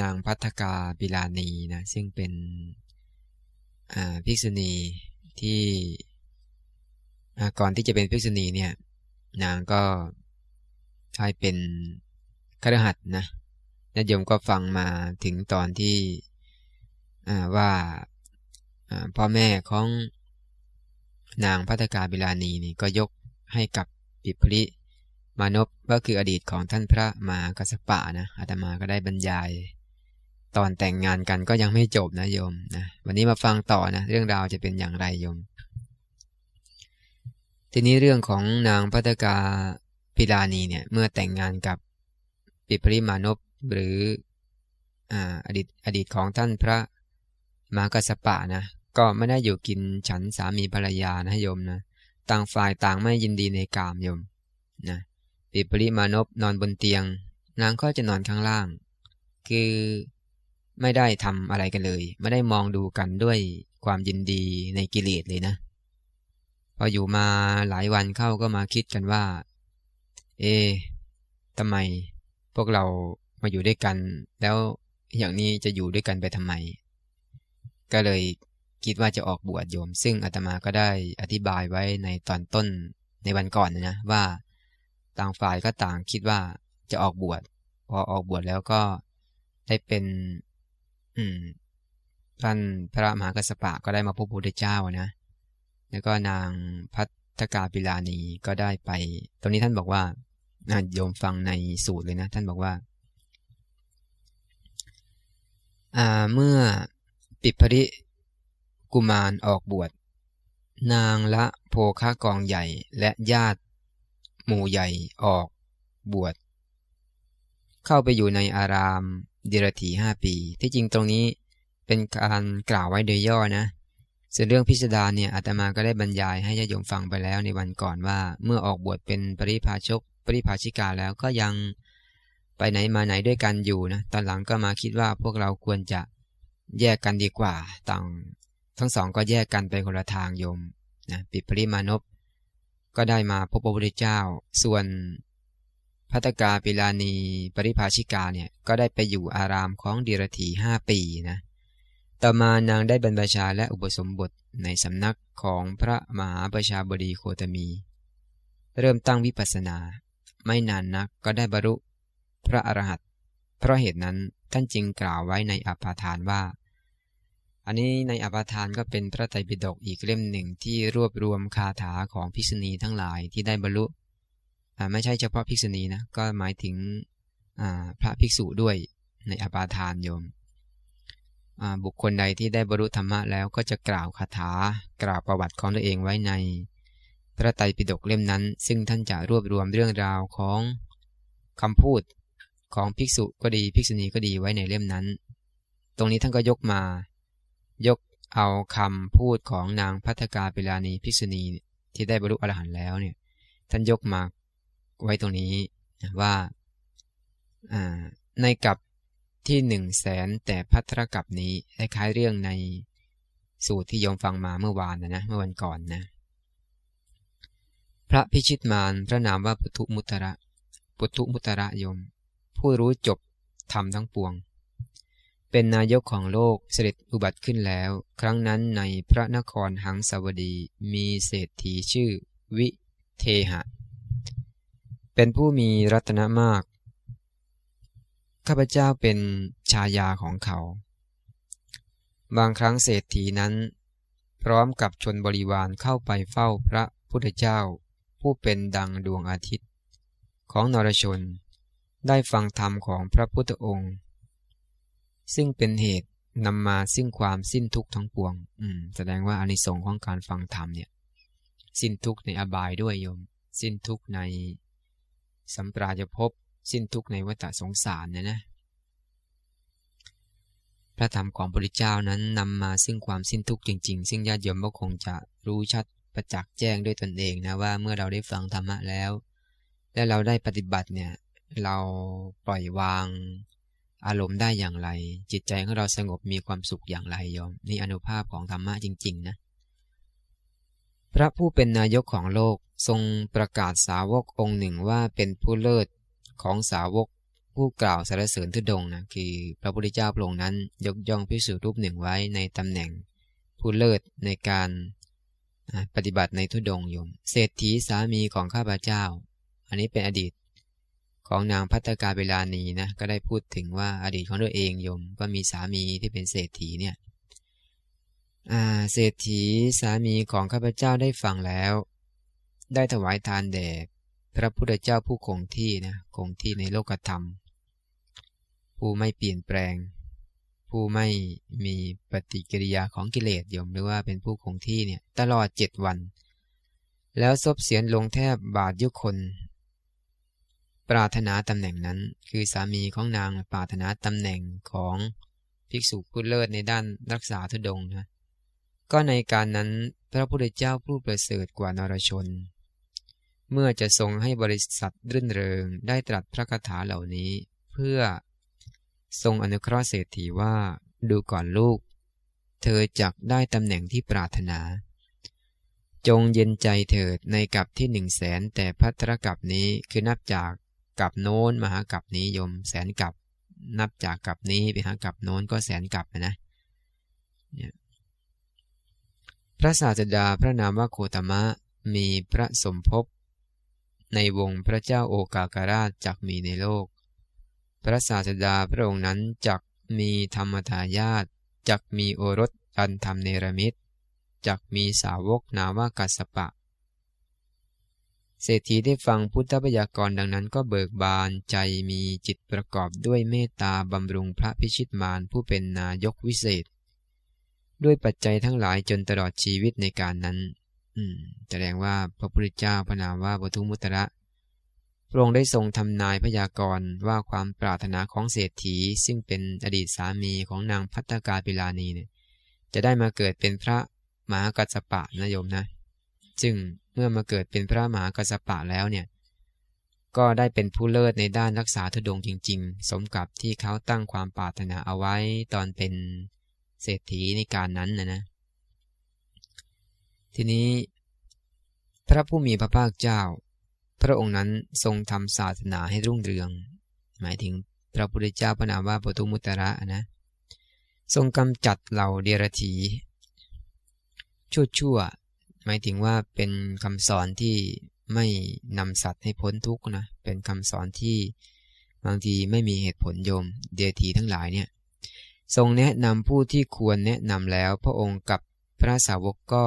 นางพัฒกาบิลานีนะซึ่งเป็นภิกษุณีที่ก่อนที่จะเป็นภิกษุณีเนี่ย นางก็ใช้เป็นครหัสนะญาติโยมก็ฟังมาถึงตอนที่ว่าพ่อแม่ของนางพัฒกาบิลานีนี่ก็ยกให้กับปิพริมานพก็คืออดีตของท่านพระมากัสปะนะอาตมาก็ได้บรรยาย ตอนแต่งงานกันก็ยังไม่จบนะโยมนะวันนี้มาฟังต่อนะเรื่องราวจะเป็นอย่างไรโยม ทีนี้เรื่องของนางพัฒกาพิลานีเนี่ยเมื่อแต่งงานกับปิพริมานพหรืออดีตอดีตของท่านพระมากัสปะนะก็ไม่ได้อยู่กินฉันสามีภรรยานะโยมนะต่างฝ่ายต่างไม่ยินดีในกามโยมนะปิปริมานพนอนบนเตียงนางก็จะนอนข้างล่าง คือ ไม่ได้ทำอะไรกันเลย ไม่ได้มองดูกันด้วยความยินดีในกิเลสเลยนะ พออยู่มาหลายวันเข้าก็มาคิดกันว่า เอทำไมพวกเรามาอยู่ด้วยกัน แล้วอย่างนี้จะอยู่ด้วยกันไปทำไม ก็เลยคิดว่าจะออกบวชโยม ซึ่งอาตมาก็ได้อธิบายไว้ในตอนต้นในวันก่อนนะว่าต่างฝ่ายก็ต่างคิดว่าจะออกบวชพอออกบวชแล้วก็ได้เป็น อืมท่านพระมหากัสปะก็ได้มาพบพระพุทธเจ้านะ แล้วก็นางพัฒกาปิลานีก็ได้ไป ตรงนี้ท่านบอกว่าโยมฟังในสูตรเลยนะ ท่านบอกว่าเมื่อปิดพริกุมารออกบวช นางละโภคากองใหญ่และญาติ หมู่ใหญ่ออกบวช เข้าไปอยู่ในอาราม เดรถีห้าปี ที่จริงตรงนี้เป็นการกล่าวไว้โดยย่อนะส่วนเรื่องพิสดารเนี่ยอาตมาก็ได้บรรยายให้ญาติโยมฟังไปแล้วในวันก่อนว่า เมื่อออกบวชเป็นปริพาชก ปริพาชิกาแล้วก็ยังไปไหนมาไหนด้วยกันอยู่นะตอนหลังก็มาคิดว่าพวกเราควรจะแยกกันดีกว่าต่างทั้งสองก็แยกกันไปคนละทางโยมนะปิดปริมานพก็ได้มาพบพระพุทธเจ้า ส่วน พัตกาปิลานีปริภาชิกาเนี่ยก็ได้ไปอยู่อารามของดีรถีห้าปีนะต่อมานางได้บรรพชาและอุปสมบทในสำนักของพระมหาประชาบดีโคตมี เริ่มตั้งวิปัสสนา ไม่นานนักก็ได้บรรลุพระอรหันต์เพราะเหตุนั้นท่านจึงกล่าวไว้ในอภาทานว่า อันนี้ในอภาทานก็เป็นพระไตรปิฎกอีกเล่มหนึ่งที่รวบรวมคาถาของภิษณีทั้งหลายที่ได้บรรลุ ไม่ใช่เฉพาะภิกษุณีนะก็หมายถึงพระภิกษุด้วยในอภาทานโยม บุคคลใดที่ได้บรรลุธรรมะแล้วก็จะกล่าวคาถากล่าวประวัติของตัวเองไว้ในพระไตรปิฎกเล่มนั้น ซึ่งท่านจะรวบรวมเรื่องราวของคำพูดของภิกษุก็ดีภิกษุณีก็ดีไว้ในเล่มนั้น ตรงนี้ท่านก็ยกมา ยกเอาคำพูดของนางพัฒกาเปลานีภิกษุณีที่ได้บรรลุอรหันต์แล้วเนี่ยท่านยกมา ไว้ตรงนี้ว่าในกับที่หนึ่งแสนแต่พัทรกับนี้คล้ายเรื่องในสูตรที่โยมฟังมาเมื่อวานนะนะเมื่อวันก่อนนะพระพิชิตมารพระนามว่าปุถุมุตระปุถุมุตระโยม ผู้รู้จบธรรมทั้งปวง เป็นนายกของโลกเสด็จอุบัติขึ้นแล้ว ครั้งนั้นในพระนครหังสวดีมีเศรษฐีชื่อวิเทหะ เป็นผู้มีรัตนมาก ข้าพเจ้าเป็นชายาของเขา บางครั้งเศรษฐีนั้น พร้อมกับชนบริวารเข้าไปเฝ้าพระพุทธเจ้า ผู้เป็นดังดวงอาทิตย์ ของนรชน ได้ฟังธรรมของพระพุทธองค์ ซึ่งเป็นเหตุนำมาซึ่งความสิ้นทุกข์ทั้งปวง อืม แสดงว่าอานิสงส์ของการฟังธรรมเนี่ย สิ้นทุกข์ในอบายด้วยโยม สิ้นทุกข์ใน สัมปราจะพบสิ้นทุกในวัฏสงสารเนี่ยนะ พระธรรมของพระพุทธเจ้านั้นนำมาซึ่งความสิ้นทุกข์จริง ๆ ซึ่งญาติโยมก็คงจะรู้ชัดประจักษ์แจ้งด้วยตนเองนะว่าเมื่อเราได้ฟังธรรมะแล้ว และเราได้ปฏิบัติเนี่ยเราปล่อยวางอารมณ์ได้อย่างไร จิตใจของเราสงบมีความสุขอย่างไรโยมนี่อนุภาพของธรรมะจริง ๆ นะ พระผู้เป็นนายกของโลกทรงประกาศสาวกองค์หนึ่งว่าเป็นผู้เลิศของสาวก ผู้กล่าวสรรเสริญทุดงนะคือพระพุทธเจ้าพระองค์นั้น ยกย่องพิสูจรูปหนึ่งไว้ในตำแหน่ง ผู้เลิศในการปฏิบัติในทุดงโยม เศรษฐีสามีของข้าพเจ้า อันนี้เป็นอดีตของนางพัตกาเวลานีนะก็ได้พูดถึงว่าอดีตของตัวเองโยม ก็มีสามีที่เป็นเศรษฐีเนี่ย เศรษฐีสามีของข้าพเจ้าได้ฟังแล้ว ได้ถวายทานแด่พระพุทธเจ้าผู้คงที่นะคงที่ในโลกธรรม ผู้ไม่เปลี่ยนแปลง ผู้ไม่มีปฏิกิริยาของกิเลสยมหรือว่าเป็นผู้คงที่เนี่ยตลอดเจ็ดวัน แล้วซบเสียนลงแทบบาทยุคน ปรารถนาตำแหน่งนั้น คือสามีของนางปรารถนาตำแหน่งของภิกษุผู้เลิศในด้านรักษาทุดงนะ ก็ในการนั้นพระพุทธเจ้าผู้ประเสริฐกว่านรชน เมื่อจะทรงให้บริษัทรื่นเริงได้ตรัสพระคาถาเหล่านี้ เพื่อทรงอนุเคราะห์เศรษฐีว่าดูก่อนลูก เธอจักได้ตำแหน่งที่ปรารถนา จงเย็นใจเถิดในกับที่หนึ่งแสนแต่พัทรกับนี้คือนับจากกับโน้นมหากับนี้ยมแสนกับ นับจากกับนี้ไปหากับโน้นก็แสนกับนะเนี่ย พระศาสดาพระนามว่าโคตมะมีพระสมภพในวงพระเจ้าโอกาการาชจักมีในโลก พระศาสดาพระองค์นั้นจักมีธรรมทายาทจักมีโอรสอันธรรมเนรมิตจักมีสาวกนาว่ากัสปะ เศรษฐีได้ฟังพุทธพยากรดังนั้นก็เบิกบานใจมีจิตประกอบด้วยเมตตาบำรุงพระพิชิตมารผู้เป็นนายกวิเศษ ด้วยปัจจัยทั้งหลายจนตลอดชีวิตในการนั้น อืมแสดงว่าพระพุทธเจ้าพระนามว่าปทุมุตระพระองค์ได้ทรงทำนายพยากรณ์ว่าความปรารถนาของเศรษฐี ซึ่งเป็นอดีตสามีของนางพัฒกาปิลานีเนี่ยจะได้มาเกิดเป็นพระมหากัสปะนะโยมนะซึ่งเมื่อมาเกิดเป็นพระมหากัสปะแล้วเนี่ยก็ได้เป็นผู้เลิศในด้านรักษาทุดงจริง ๆ สมกับที่เขาตั้งความปรารถนาเอาไว้ตอนเป็น เศรษฐีในการนั้นนะนะ ทีนี้ พระผู้มีพระภาคเจ้า พระองค์นั้นทรงทำศาสนาให้รุ่งเรือง หมายถึงพระพุทธเจ้าพระนามว่าปทุมุตระนะ ทรงกำจัดเหล่าเดรธีชั่วชั่วหมายถึงว่าเป็นคำสอนที่ไม่นำสัตว์ให้พ้นทุกข์นะ เป็นคำสอนที่บางทีไม่มีเหตุผลโยม เดรธีทั้งหลายเนี่ย ทรงแนะนำผู้ที่ควรแนะนำแล้ว พระองค์กับพระสาวกก็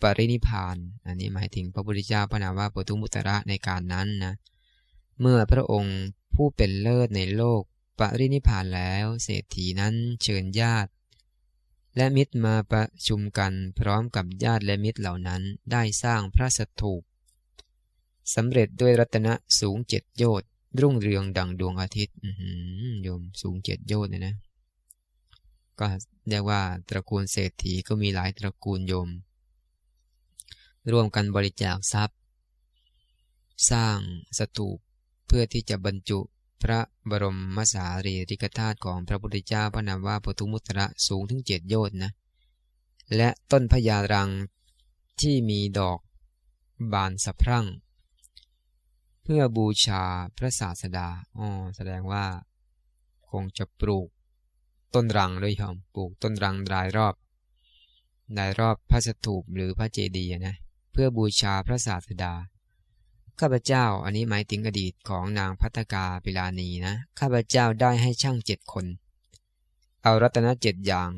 ปรินิพาน อันนี้หมายถึงพระพุทธเจ้าพระนามว่าปุถุมุตระในการนั้นนะ เมื่อพระองค์ผู้เป็นเลิศในโลกปรินิพานแล้วเศรษฐีนั้นเชิญญาติ และมิตรมาประชุมกันพร้อมกับญาติและมิตรเหล่านั้นได้สร้างพระสถูปสำเร็จด้วยรัตนะสูงเจ็ดโยชน์รุ่งเรืองดังดวงอาทิตย์โยมสูงเจ็ดโยชน์เลยนะ ก็เรียกว่าตระกูลเศรษฐีก็มีหลายตระกูลโยม ร่วมกันบริจาคทรัพย์ สร้างสถูปเพื่อที่จะบรรจุพระบรมมสารีริกธาตุของพระพุทธเจ้าพระนามว่าปทุมุตระสูงถึงเจ็ดโยชน์นะ และต้นพญารังที่มีดอกบานสะพรั่ง เพื่อบูชาพระศาสดาอ๋อแสดงว่าคงจะปลูก ต้นรังด้วยยอมปลูกต้นรังรายรอบรายรอบพระสถูปหรือพระเจดีย์นะเพื่อบูชาพระศาสดา ข้าพเจ้าอันนี้หมายถึงอดีตของนางพัตกาปิลานีนะข้าพเจ้าได้ให้ช่างเจ็ดคน เอารัตนเจ็ดอย่าง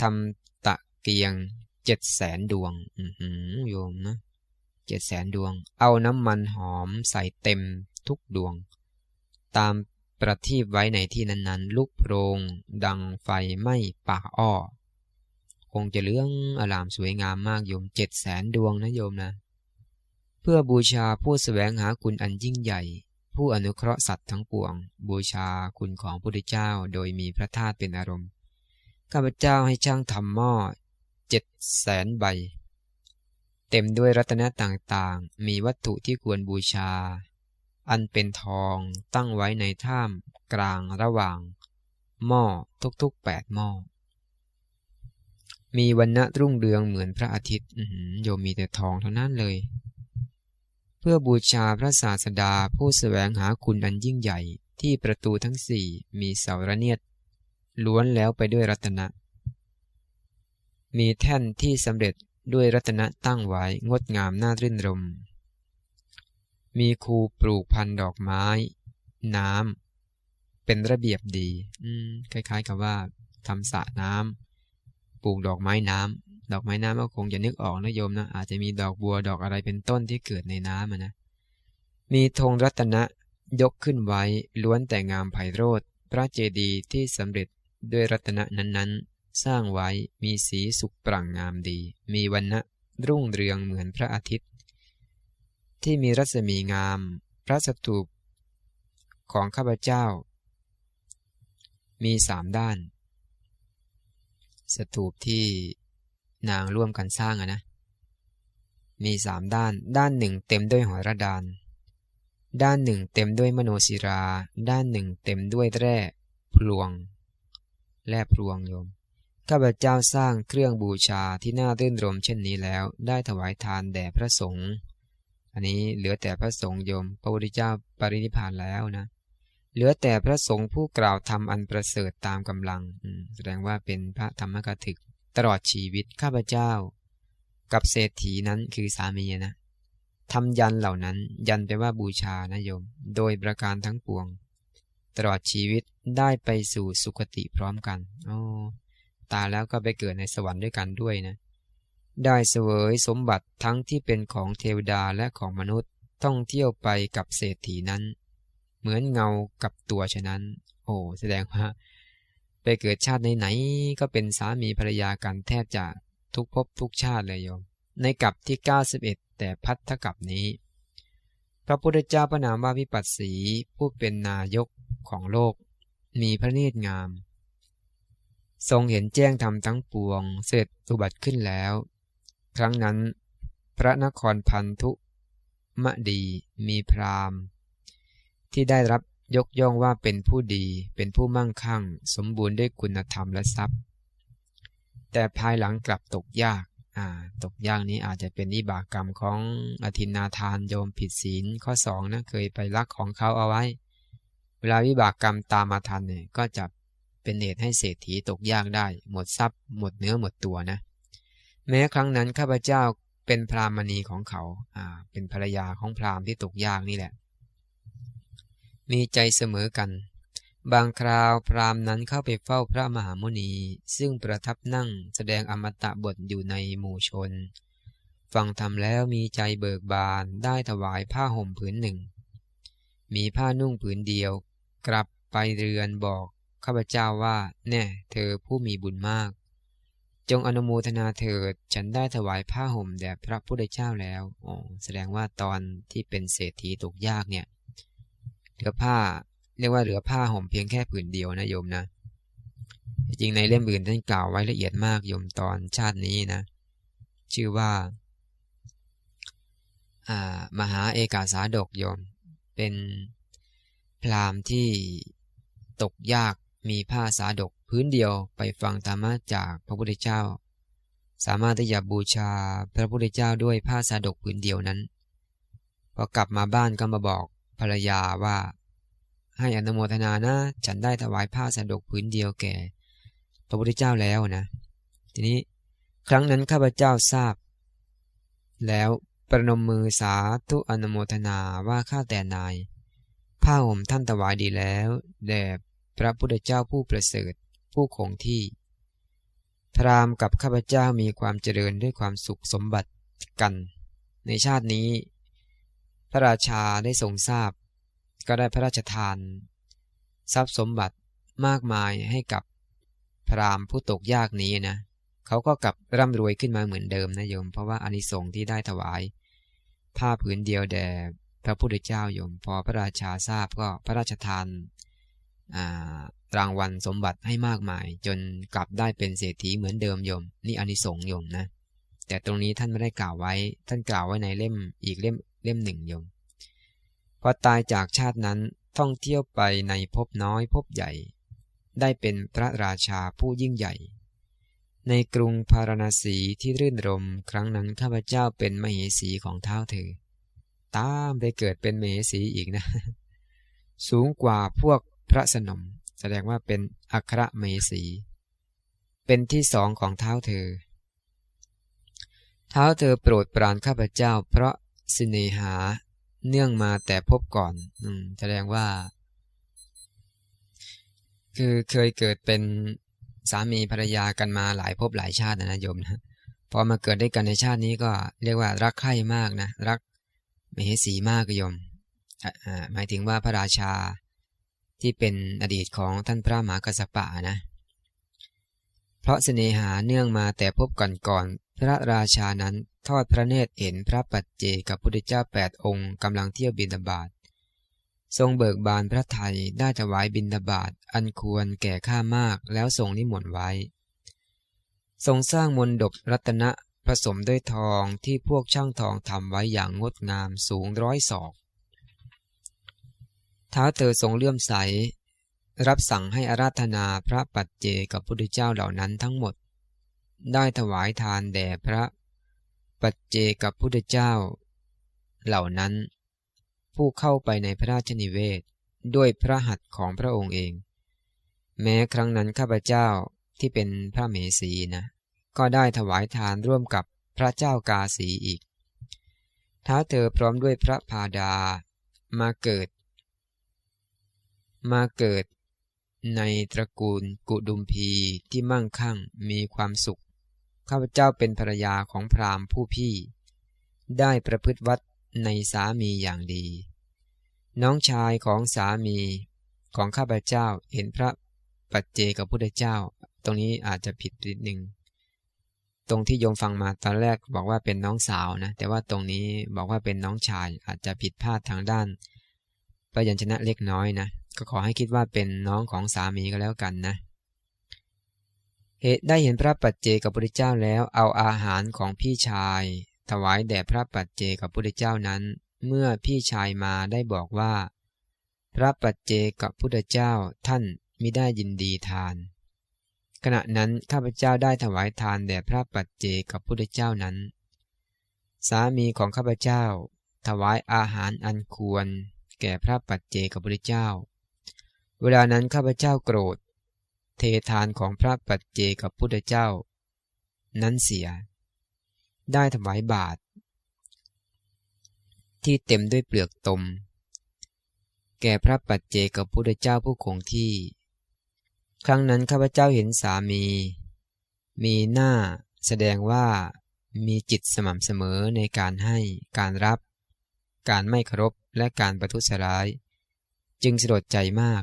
ทำตะเกียงเจ็ดแสนดวงอืมโยมนะเจ็ดแสนดวง เอาน้ำมันหอมใส่เต็มทุกดวง ตาม ประทีปไว้ในที่นั้นๆ ลุกโพรงดังไฟไหม้ป่าอ้อ คงจะเลื่องอลามสวยงามมากโยมเจ็ดแสนดวงนะโยมนะ เพื่อบูชาผู้สแสวงหาคุณอันยิ่งใหญ่ ผู้อนุเคราะห์สัตว์ทั้งปวง บูชาคุณของพระพุทธเจ้าโดยมีพระธาตุเป็นอารมณ์ข้าพเจ้าให้ช่างทำหม้อเจ็ดแสนใบ เต็มด้วยรัตนะต่างๆ มีวัตถุที่ควรบูชา อันเป็นทองตั้งไว้ในถ้ำกลางระหว่าง หม้อทุกๆแปดหม้อ มีวันณะรุ่งเรืองเหมือนพระอาทิตย์โยมมีแต่ทองเท่านั้นเลย เพื่อบูชาพระศาสดาผู้สแสวงหาคุณอันยิ่งใหญ่ที่ประตูทั้งสี่มีเสาระเนียด ล้วนแล้วไปด้วยรัตนะ มีแท่นที่สำเร็จด้วยรัตนะตั้งไว้งดงามน่ารื่นรม มีครูปลูกพันดอกไม้ น้ำเป็นระเบียบดี อืมคล้าย ๆ กับว่าทำสระน้ำปลูกดอกไม้น้ำดอกไม้น้ำก็คงจะนึกออกนะโยมนะอาจจะมีดอกบัวดอกอะไรเป็นต้นที่เกิดในน้ำนะมีธงรัตนะยกขึ้นไว้ล้วนแต่งามไพโรธพระเจดีย์ที่สำเร็จด้วยรัตนะนั้นๆ สร้างไว้มีสีสุกปรั่งงามดี มีวันนะรุ่งเรืองเหมือนพระอาทิตย์ ที่มีรัศมีงาม พระสถูปของข้าพเจ้า มีสามด้าน สถูปที่นางร่วมกันสร้างอะนะ มีสามด้าน ด้านหนึ่งเต็มด้วยหอยระดาน ด้านหนึ่งเต็มด้วยมโนศิรา ด้านหนึ่งเต็มด้วยแร่พลวงแลบรวงโยมข้าพเจ้าสร้างเครื่องบูชาที่น่ารื่นรมเช่นนี้แล้ว ได้ถวายทานแด่พระสงฆ์ อันนี้เหลือแต่พระสงฆ์โยม พระพุทธเจ้าปรินิพานแล้วนะ เหลือแต่พระสงฆ์ผู้กล่าวทำอันประเสริฐตามกำลัง แสดงว่าเป็นพระธรรมกถึก ตลอดชีวิตข้าพเจ้า กับเศรษฐีนั้นคือสามีนะทำยันเหล่านั้น ยันแปลว่าบูชานะโยม โดยประการทั้งปวง ตลอดชีวิตได้ไปสู่สุคติพร้อมกันอ๋อตายแล้วก็ไปเกิดในสวรรค์ด้วยกันด้วยนะ ได้เสวยสมบัติทั้งที่เป็นของเทวดาและของมนุษย์ต้องเที่ยวไปกับเศรษฐีนั้น เหมือนเงากับตัวฉะนั้น โอ้แสดงว่าไปเกิดชาติไหนๆก็เป็นสามีภรรยากันแทบจะทุกภพทุกชาติเลยโยม ในกับที่ 91 แต่พัทธกับนี้ พระพุทธเจ้าพระนามว่าวิปัสสีผู้เป็นนายกของโลก มีพระเนตรงาม ทรงเห็นแจ้งธรรมทั้งปวง เสร็จอุบัติขึ้นแล้ว ครั้งนั้น พระนครพันธุมะดีมีพรามที่ได้รับยกย่องว่าเป็นผู้ดีเป็นผู้มั่งคั่ง สมบูรณ์ด้วยคุณธรรมและทรัพย์ แต่ภายหลังกลับตกยากาตกยากนี้อาจจะเป็นนิบากกรรมของอธินาทานโยมผิดศีลข้อสองนะเคยไปลักของเขาเอาไว้ เวลาวิบากกรรมตามมาทันเนี่ยก็จะเป็นเหตุให้เศรษฐีตกยากได้ หมดทรัพย์ หมดเนื้อหมดตัวนะ แม้ครั้งนั้นข้าพเจ้าเป็นพรามณีของเขา อ่า เป็นภรรยาของพรามที่ตกยากนี่แหละ มีใจเสมอกัน บางคราวพรามนั้นเข้าไปเฝ้าพระมหามุนี ซึ่งประทับนั่งแสดงอมตะบทอยู่ในหมู่ชน ฟังธรรมแล้วมีใจเบิกบานได้ถวายผ้าห่มผืนหนึ่ง มีผ้านุ่งผืนเดียว กลับไปเรือนบอกข้าพเจ้าว่า แน่ เธอผู้มีบุญมาก จงอนุโมทนาเถิด ฉันได้ถวายผ้าห่มแด่พระพุทธเจ้าแล้วอ๋อแสดงว่าตอนที่เป็นเศรษฐีตกยากเนี่ย เหลือผ้า เรียกว่าเหลือผ้าห่มเพียงแค่ผืนเดียวนะโยมนะ จริงในเล่มอื่นท่านกล่าวไว้ละเอียดมากโยมตอนชาตินี้นะ ชื่อว่ามหาเอกาสาดกโยม เป็นพราหมณ์ที่ตกยาก มีผ้าสาดกพื้นเดียวไปฟังธรรมะจากพระพุทธเจ้า สามารถที่จะบูชาพระพุทธเจ้าด้วยผ้าสาดกพื้นเดียวนั้นพอกลับมาบ้านก็มาบอกภรรยาว่า ให้อนุโมทนานะ ฉันได้ถวายผ้าสาดกพื้นเดียวแก่ พระพุทธเจ้าแล้วนะ ทีนี้ครั้งนั้นข้าพเจ้าทราบ แล้วประนมมือสาธุอนุโมทนาว่าข้าแต่นาย ผ้าห่มท่านถวายดีแล้วแด่ พระพุทธเจ้าผู้ประเสริฐ ผู้คงที่ พรามกับข้าพเจ้ามีความเจริญด้วยความสุขสมบัติกัน ในชาตินี้ พระราชาได้ทรงทราบ ก็ได้พระราชทาน ทรัพย์สมบัติมากมายให้กับพรามผู้ตกยากนี้นะเขาก็กลับร่ำรวยขึ้นมาเหมือนเดิมนะโยม เพราะว่าอานิสงส์ที่ได้ถวาย ผ้าผืนเดียวแด่พระพุทธเจ้าโยม พอพระราชาทราบก็พระราชทาน รางวัลสมบัติให้มากมาย จนกลับได้เป็นเศรษฐีเหมือนเดิมโยม นี่อนิสงส์โยมนะ แต่ตรงนี้ท่านไม่ได้กล่าวไว้ ท่านกล่าวไว้ในเล่มอีกเล่มเล่มหนึ่งโยมพอตายจากชาตินั้นท่องเที่ยวไปในภพน้อยภพใหญ่ ได้เป็นพระราชาผู้ยิ่งใหญ่ ในกรุงพาราณสีที่รื่นรมครั้งนั้นข้าพเจ้าเป็นมเหสีของเท้าเธอ ตามไปเกิดเป็นมเหสีอีกนะ สูงกว่าพวก พระสนม แสดงว่าเป็นอัครเหสี เป็นที่สองของเท้าเธอ เท้าเธอโปรดปรานข้าพเจ้า เพราะสิเนหาเนื่องมาแต่พบก่อนอแสดงว่า คือเคยเกิดเป็นสามีภรรยากันมาหลายภพหลายชาตินะโยมนะพอมาเกิดได้กันในชาตินี้ก็เรียกว่ารักใคร่มากนะ รักมเหสีมากโยมหมายถึงว่าพระราชา ที่เป็นอดีตของท่านพระมหากษัตริย์นะ เพราะเสน่หาเนื่องมาแต่พบก่อนก่อน พระราชานั้นทอดพระเนตรเห็นพระปัจเจกับพุทธเจ้าแปดองค์กำลังเที่ยวบินบาตทรงเบิกบานพระไทยได้ถวายบินบาตอันควรแก่ข้ามากแล้วทรงนิมนต์ไว้ ทรงสร้างมนดบรัตนะผสมด้วยทองที่พวกช่างทองทำไว้อย่างงดงามสูงร้อยศอก ท้าเธอทรงเลื่อมใส รับสั่งให้อาราธนาพระปัจเจกับพุทธเจ้าเหล่านั้นทั้งหมด ได้ถวายทานแด่พระ ปัจเจกับพุทธเจ้า เหล่านั้น ผู้เข้าไปในพระราชนิเวศด้วยพระหัตถ์ของพระองค์เอง แม้ครั้งนั้นข้าพเจ้าที่เป็นพระเมสีนะก็ได้ถวายทานร่วมกับพระเจ้ากาสีอีก ท้าเธอพร้อมด้วยพระพาดามาเกิด มาเกิดในตระกูลกุดุมพีที่มั่งคั่งมีความสุข ข้าพเจ้าเป็นภรรยาของพราหมณ์ผู้พี่ ได้ประพฤติวัดในสามีอย่างดี น้องชายของสามีของข้าพเจ้าเห็นพระปัจเจกับพุทธเจ้า ตรงนี้อาจจะผิดนิดหนึ่งตรงที่โยมฟังมาตอนแรกบอกว่าเป็นน้องสาวนะ แต่ว่าตรงนี้บอกว่าเป็นน้องชายอาจจะผิดพลาดทางด้านพยัญชนะเล็กน้อยนะ ก็ขอให้คิดว่าเป็นน้องของสามีก็แล้วกันนะ เหตุได้เห็นพระปัจเจกับพระเจ้าแล้วเอาอาหารของพี่ชาย ถวายแด่พระปัจเจกับพระเจ้านั้น เมื่อพี่ชายมาได้บอกว่า พระปัจเจกับพระเจ้าท่านมิได้ยินดีทาน ขณะนั้นข้าพเจ้าได้ถวายทานแด่พระปัจเจกับพระเจ้านั้น สามีของข้าพเจ้า ถวายอาหารอันควร แก่พระปัจเจกับพระเจ้า เวลานั้นข้าพเจ้าโกรธ เททานของพระปัจเจกับพุทธเจ้า นั้นเสีย ได้ถวายบาท ที่เต็มด้วยเปลือกตม แก่พระปัจเจกับพุทธเจ้าผู้คงที่ ครั้งนั้นข้าพเจ้าเห็นสามี มีหน้าแสดงว่ามีจิตสม่ำเสมอในการให้การรับ การไม่เคารพและการประทุษร้าย จึงสลดใจมาก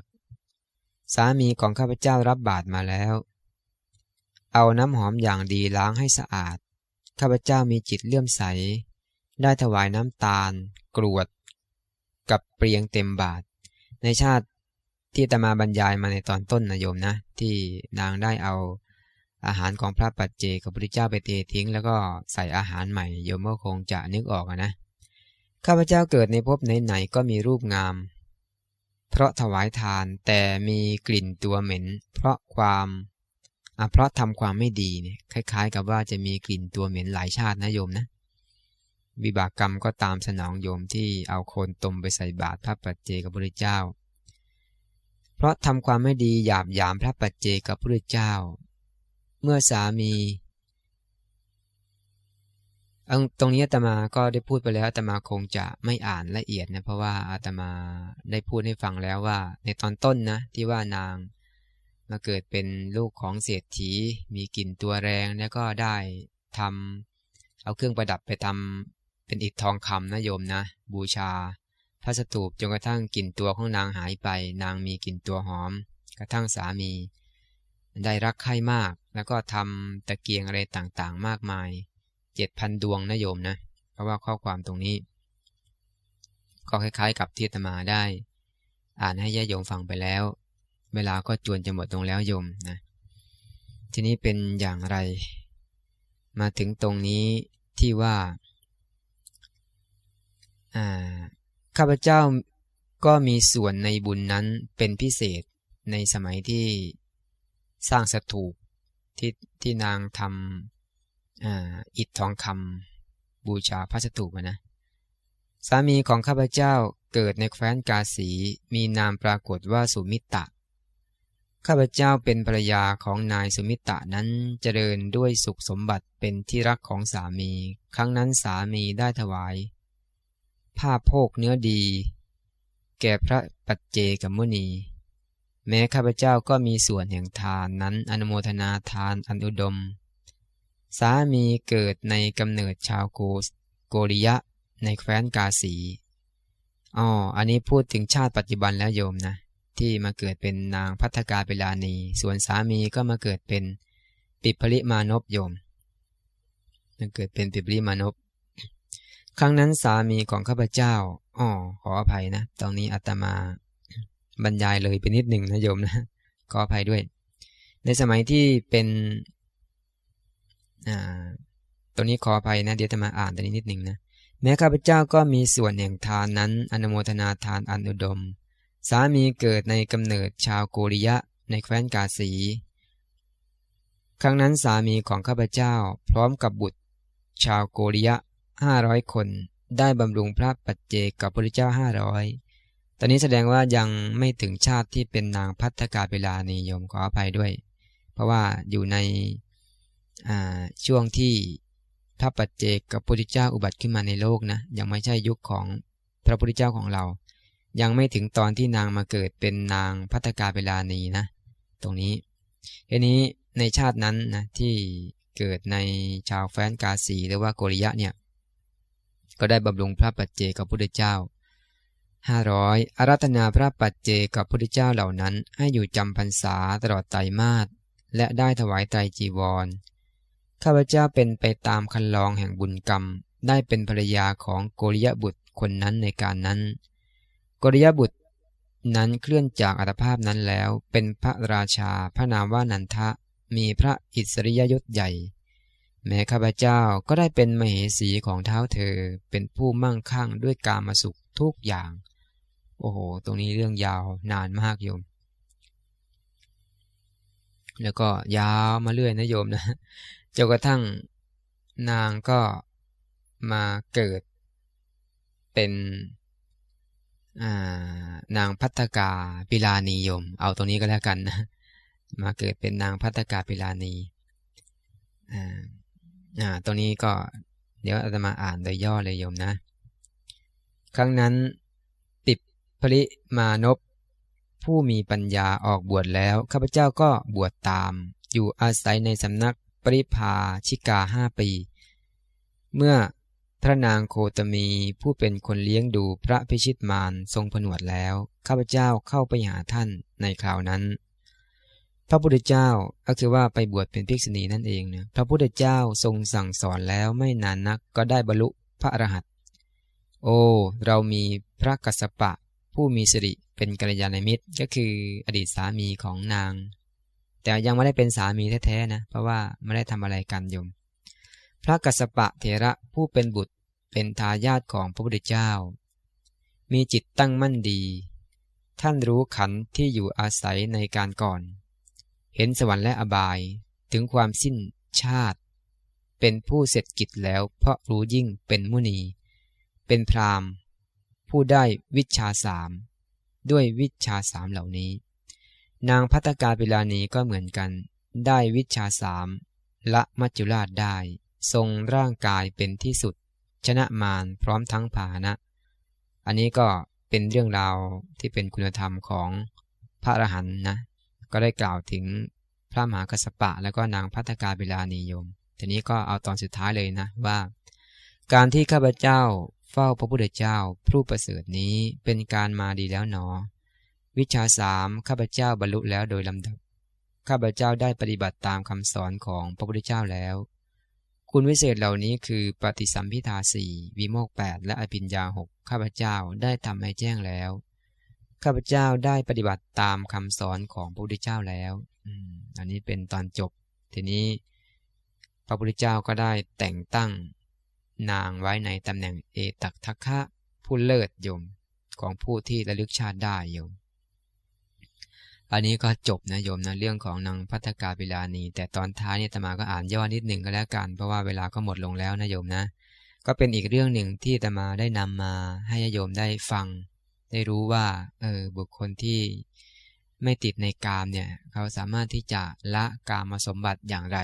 สามีของข้าพเจ้ารับบาตรมาแล้ว เอาน้ำหอมอย่างดีล้างให้สะอาด ข้าพเจ้ามีจิตเลื่อมใส ได้ถวายน้ำตาล กรวด กับเปรียงเต็มบาท ในชาติที่ตมาบรรยายมาในตอนต้นนะโยมนะ ที่นางได้เอาอาหารของพระปัจเจกพระพุทธเจ้าไปเททิ้ง แล้วก็ใส่อาหารใหม่โยมก็คงจะนึกออกนะ ข้าพเจ้าเกิดในภพไหนๆก็มีรูปงาม เพราะถวายทานแต่มีกลิ่นตัวเหม็น เพราะความเพราะทำความไม่ดีเนี่ยคล้ายๆ กับว่าจะมีกลิ่นตัวเหม็นหลายชาตินะโยมนะ วิบากกรรมก็ตามสนองโยมที่เอาโคนตมไปใส่บาตรพระปัจเจกับพระเจ้า เพราะทำความไม่ดีหยาบหยามพระปัจเจกับพระเจ้า เมื่อสามี ตรงนี้อาตมาก็ได้พูดไปแล้วอาตมาคงจะไม่อ่านละเอียดนะเพราะว่าอาตมาได้พูดให้ฟังแล้วว่า ในตอนต้นนะที่ว่านางมาเกิดเป็นลูกของเศรษฐี มีกลิ่นตัวแรงแล้วก็ได้ทำเอาเครื่องประดับไปทำเป็นอิฐทองคำนะโยมนะ บูชา พระสถูปจนกระทั่งกลิ่นตัวของนางหายไป นางมีกลิ่นตัวหอม กระทั่งสามี ได้รักใคร่มาก แล้วก็ทำตะเกียงอะไรต่างๆ มากมาย เจ็ดพันดวงนะโยมนะ เพราะว่าข้อความตรงนี้ ก็คล้ายๆ กับที่ตมาได้ อ่านให้ญาโยมฟังไปแล้ว เวลาก็จวนจะหมดลงแล้วโยมนะ ทีนี้เป็นอย่างไร มาถึงตรงนี้ที่ว่าข้าพเจ้าก็มีส่วนในบุญนั้นเป็นพิเศษในสมัยที่สร้างสถูปที่ที่นางทำ อิฐทองคำบูชาพระสถูปนะสามีของข้าพเจ้าเกิดในแคว้นกาสีมีนามปรากฏว่าสุมิตะ ข้าพเจ้าเป็นภรรยาของนายสุมิตะนั้นเจริญด้วยสุขสมบัติเป็นที่รักของสามี ครั้งนั้นสามีได้ถวาย ผ้าโพกเนื้อดี แก่พระปัจเจกมุนี แม้ข้าพเจ้าก็มีส่วนแห่งทานนั้นอนุโมทนาทานอันอุดม สามีเกิดในกำเนิดชาวโกโกริยะในแคว้นกาสีอ๋ออันนี้พูดถึงชาติปัจจุบันแล้วโยมนะ ที่มาเกิดเป็นนางพัฒกาเปลานี ส่วนสามีก็มาเกิดเป็นปิภริมานพโยมมาเกิดเป็นปิภริมานพครั้งนั้นสามีของข้าพเจ้าอ๋อขออภัยนะ ตรงนี้อาตมาบรรยายเลยไปนิดหนึ่งนะโยมนะ ขออภัยด้วย ในสมัยที่เป็น อ่าตรงนี้ขออภัยนะ เดี๋ยวจะมาอ่านตรงนี้นิดหนึ่งนะ แม้ข้าพเจ้าก็มีส่วนแห่งทานนั้น อนโมทนาทานอันอุดม สามีเกิดในกำเนิดชาวโกริยะในแคว้นกาสี ครั้งนั้นสามีของข้าพเจ้าพร้อมกับบุตร ชาวโกริยะห้าร้อยคน ได้บำรุงพระปัจเจกกับพระเจ้าห้าร้อยตอนนี้แสดงว่ายังไม่ถึงชาติที่เป็นนางพัฒกาเวลานิยมขออภัยด้วย เพราะว่าอยู่ใน ช่วงที่พระปัจเจกกับพระพุทธเจ้าอุบัติขึ้นมาในโลกนะยังไม่ใช่ยุคของพระพุทธเจ้าของเรา ยังไม่ถึงตอนที่นางมาเกิดเป็นนางพัฒกาเวลานีนะ ตรงนี้ทีนี้ในชาตินั้นนะที่เกิดในชาวแฟนกาสีหรือว่าโกริยะเนี่ยก็ได้บำรุงพระปัจเจกกับพระพุทธเจ้า500อารัธนาพระปัจเจกับพระพุทธเจ้าเหล่านั้น ให้อยู่จำพรรษาตลอดไตรมาสและได้ถวายไตรจีวร ข้าพเจ้าเป็นไปตามคันลองแห่งบุญกรรม ได้เป็นภรรยาของโกริยบุตรคนนั้นในการนั้น โกริยบุตรนั้นเคลื่อนจากอัตภาพนั้นแล้ว เป็นพระราชาพระนามว่านันทะ มีพระอิสริยยศใหญ่ แม้ข้าพเจ้าก็ได้เป็นมเหสีของเท้าเธอ เป็นผู้มั่งคั่งด้วยกามาสุขทุกอย่าง โอ้โห ตรงนี้เรื่องยาวนานมากโยม แล้วก็ยาวมาเรื่อยนะโยมนะ จนกระทั่งนางก็มาเกิดเป็นนางพัฒกาปิลานียม เอาตรงนี้ก็แล้วกันนะมาเกิดเป็นนางพัฒกาปิลานีอ่าตรงนี้ก็เดี๋ยวอาตมาอ่านโดยย่อเลยโยมนะ ครั้งนั้นปิดพริมานพผู้มีปัญญาออกบวชแล้ว ข้าพเจ้าก็บวชตาม อยู่อาศัยในสำนัก ปริภาชิกาห้าปี เมื่อพระนางโคตมีผู้เป็นคนเลี้ยงดูพระพิชิตมารทรงผนวดแล้ว ข้าพเจ้าเข้าไปหาท่านในคราวนั้น พระพุทธเจ้าก็คือว่าไปบวชเป็นภิกษุณีนั่นเองนะพระพุทธเจ้าทรงสั่งสอนแล้วไม่นานนักก็ได้บรรลุพระอรหันต์โอ้เรามีพระกัสสปะผู้มีสิริเป็นกัลยาณมิตรก็คืออดีตสามีของนาง แต่ยังไม่ได้เป็นสามีแท้ๆนะ เพราะว่าไม่ได้ทำอะไรกันโยม พระกัสปะเถระผู้เป็นบุตรเป็นทายาทของพระพุทธเจ้า มีจิตตั้งมั่นดี ท่านรู้ขันที่อยู่อาศัยในการก่อน เห็นสวรรค์และอบายถึงความสิ้นชาติ เป็นผู้เสร็จกิจแล้วเพราะรู้ยิ่งเป็นมุนี เป็นพรามผู้ได้วิชาสามด้วยวิชาสามเหล่านี้ นางพัตกาปิลานีก็เหมือนกัน ได้วิชาสามละมัจจุราชได้ ทรงร่างกายเป็นที่สุด ชนะมารพร้อมทั้งผานะ อันนี้ก็เป็นเรื่องราวที่เป็นคุณธรรมของพระอรหันต์นะ ก็ได้กล่าวถึงพระมหากัสปะ แล้วก็นางพัตกาปิลานียม ทีนี้ก็เอาตอนสุดท้ายเลยนะว่า การที่ข้าพเจ้าเฝ้าพระพุทธเจ้าผู้ประเสริฐนี้เป็นการมาดีแล้วหนอ วิชาสามข้าพเจ้าบรรลุแล้วโดยลำดับ ข้าพเจ้าได้ปฏิบัติตามคำสอนของพระพุทธเจ้าแล้ว คุณวิเศษเหล่านี้คือปฏิสัมพิทาสี่วิโมกแปดและอภิญญาหกข้าพเจ้าได้ทำให้แจ้งแล้ว ข้าพเจ้าได้ปฏิบัติตามคำสอนของพระพุทธเจ้าแล้วอันนี้เป็นตอนจบ ทีนี้พระพุทธเจ้าก็ได้แต่งตั้ง นางไว้ในตำแหน่งเอตักทักคะผู้เลิศยมของผู้ที่ระลึกชาติได้ยม อันนี้ก็จบนะโยมนะเรื่องของนางพัฒกาปิลานี แต่ตอนท้ายเนี่ยตมาก็อ่านย่อนิดหนึ่งก็แล้วกันเพราะว่าเวลาก็หมดลงแล้วนะโยมนะ ก็เป็นอีกเรื่องหนึ่งที่ตมาได้นำมาให้โยมได้ฟัง ได้รู้ว่าเออบุคคลที่ไม่ติดในกามเนี่ย เขาสามารถที่จะละกามสมบัติอย่างไร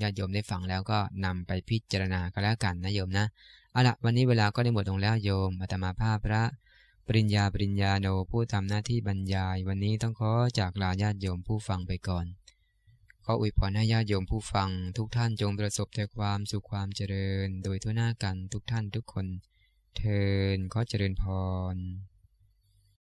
ญาติโยมได้ฟังแล้วก็นำไปพิจารณาก็แล้วกันนะโยมนะเอาละวันนี้เวลาก็ได้หมดลงแล้วโยมอาตมาภาพพระ ปริญญาปริญญาโนผู้ทำหน้าที่บรรยาย วันนี้ต้องขอจากลาญาติโยมผู้ฟังไปก่อน ขออวยพรให้ญาติโยมผู้ฟัง ทุกท่านจงประสบแต่ความสุขความเจริญ โดยทั่วหน้ากันทุกท่านทุกคน เทินขอเจริญพร